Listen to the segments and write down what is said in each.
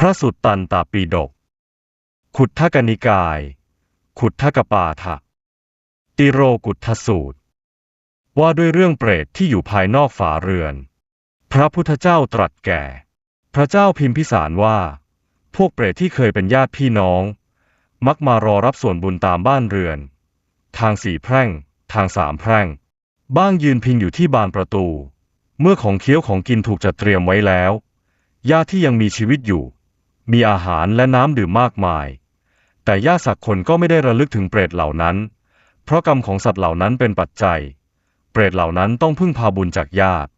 พระสุตตันตปีฎก ขุททกนิกาย ขุททกปาทะติโรกุทธสูตร ว่าด้วยเรื่องเปรตที่อยู่ภายนอกฝาเรือน พระพุทธเจ้าตรัสแก่ พระเจ้าพิมพิสารว่า พวกเปรตที่เคยเป็นญาติพี่น้อง มักมารอรับส่วนบุญตามบ้านเรือน ทางสี่แพร่ง ทางสามแพร่ง บ้างยืนพิงอยู่ที่บานประตู เมื่อของเคี้ยวของกินถูกจัดเตรียมไว้แล้ว ญาติที่ยังมีชีวิตอยู่ มีอาหารและน้ำดื่มมากมาย แต่ญาติสักคนก็ไม่ได้ระลึกถึงเปรตเหล่านั้น เพราะกรรมของสัตว์เหล่านั้นเป็นปัจจัย เปรตเหล่านั้นต้องพึ่งพาบุญจากญาติ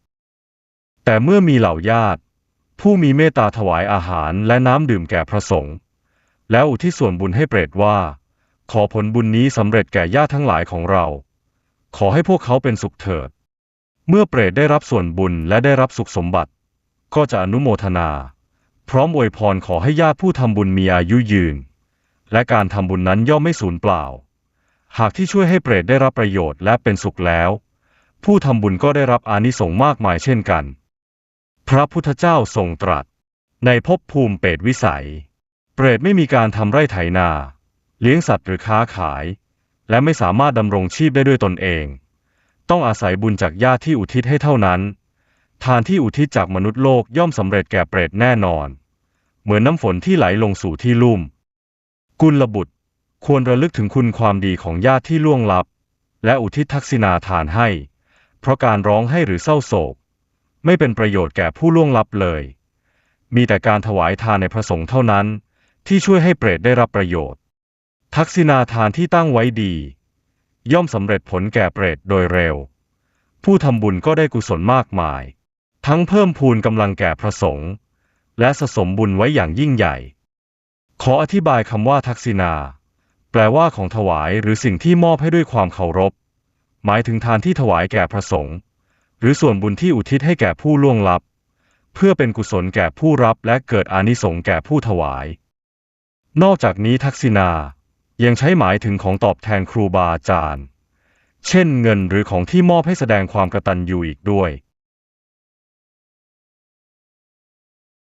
แต่เมื่อมีเหล่าญาติ ผู้มีเมตตาถวายอาหารและน้ำดื่มแก่พระสงฆ์แล้วอุทิศส่วนบุญให้เปรตว่า ขอผลบุญนี้สำเร็จแก่ญาติทั้งหลายของเรา ขอให้พวกเขาเป็นสุขเถิด เมื่อเปรตได้รับส่วนบุญและได้รับสุขสมบัติ ก็จะอนุโมทนา พร้อมอวยพรขอให้ญาติผู้ทำบุญมีอายุยืน และการทำบุญนั้นย่อมไม่สูญเปล่า หากที่ช่วยให้เปรตได้รับประโยชน์และเป็นสุขแล้ว ผู้ทำบุญก็ได้รับอานิสงส์มากมายเช่นกัน พระพุทธเจ้าทรงตรัส ในภพภูมิเปรตวิสัย เปรตไม่มีการทำไร่ไถนา เลี้ยงสัตว์หรือค้าขาย และไม่สามารถดำรงชีพได้ด้วยตนเอง ต้องอาศัยบุญจากญาติที่อุทิศให้เท่านั้น ทานที่อุทิศจากมนุษย์โลกย่อมสำเร็จแก่เปรตแน่นอน เหมือนน้ำฝนที่ไหลลงสู่ที่ลุ่ม กุลบุตร ควรระลึกถึงคุณความดีของญาติที่ล่วงลับ และอุทิศทักษิณาทานให้ เพราะการร้องให้หรือเศร้าโศก ไม่เป็นประโยชน์แก่ผู้ล่วงลับเลย มีแต่การถวายทานในพระสงฆ์เท่านั้น ที่ช่วยให้เปรตได้รับประโยชน์ ทักษิณาทานที่ตั้งไว้ดี ย่อมสำเร็จผลแก่เปรตโดยเร็ว ผู้ทำบุญก็ได้กุศลมากมาย ทั้งเพิ่มพูนกำลังแก่พระสงฆ์และสะสมบุญไว้อย่างยิ่งใหญ่ ขออธิบายคำว่าทักษิณาแปลว่าของถวายหรือสิ่งที่มอบให้ด้วยความเคารพ หมายถึงทานที่ถวายแก่พระสงฆ์หรือส่วนบุญที่อุทิศให้แก่ผู้ล่วงลับ เพื่อเป็นกุศลแก่ผู้รับและเกิดอานิสงส์แก่ผู้ถวาย นอกจากนี้ทักษิณายังใช้หมายถึงของตอบแทนครูบาอาจารย์ เช่นเงินหรือของที่มอบให้แสดงความกระตัญญูอีกด้วย